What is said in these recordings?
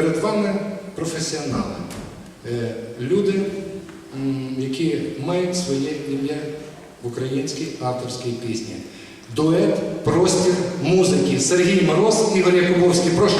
перед вами професіонали, Е, люди, які мають своє ім'я в українській авторській пісні. Дует Простір музики. Сергій Мороз, Ігор Якубовський. Прошу.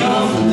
of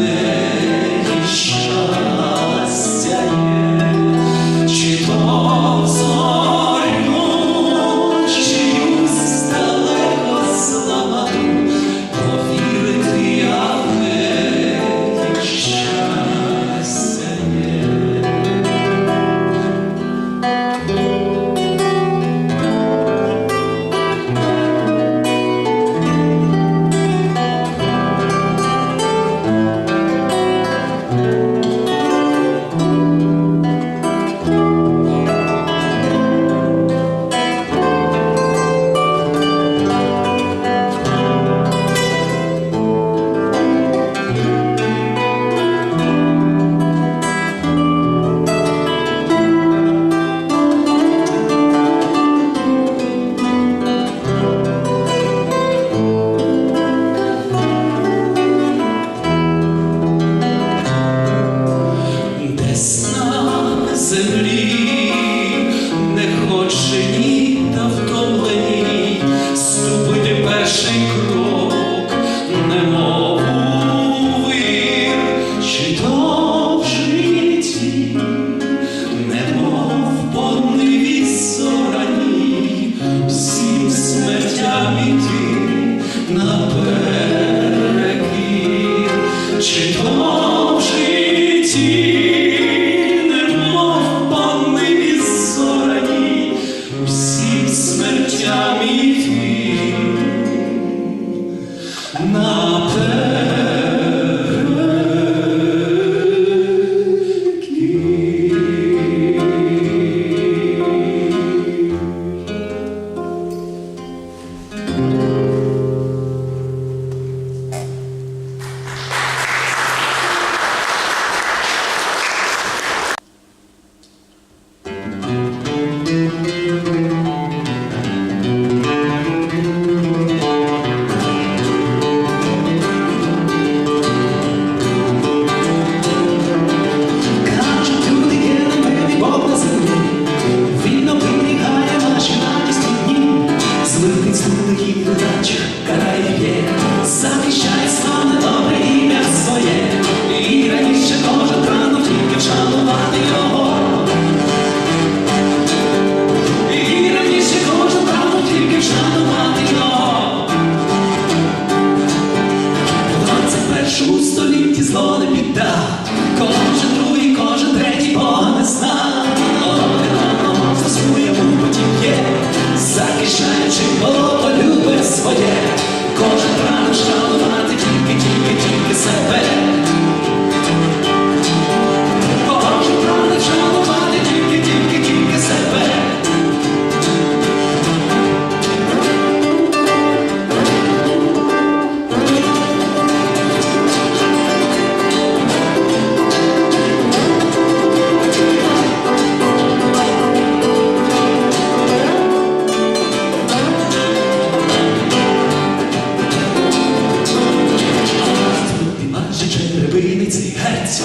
Жеребиниці герць.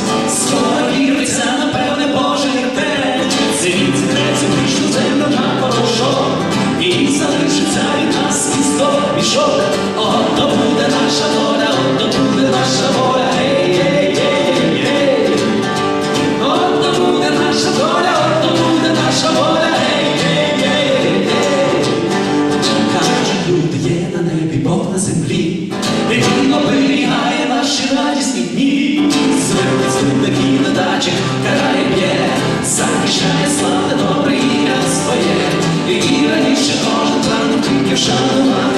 славне добре ім'я своє, які раніше кожен план тільки вшанував.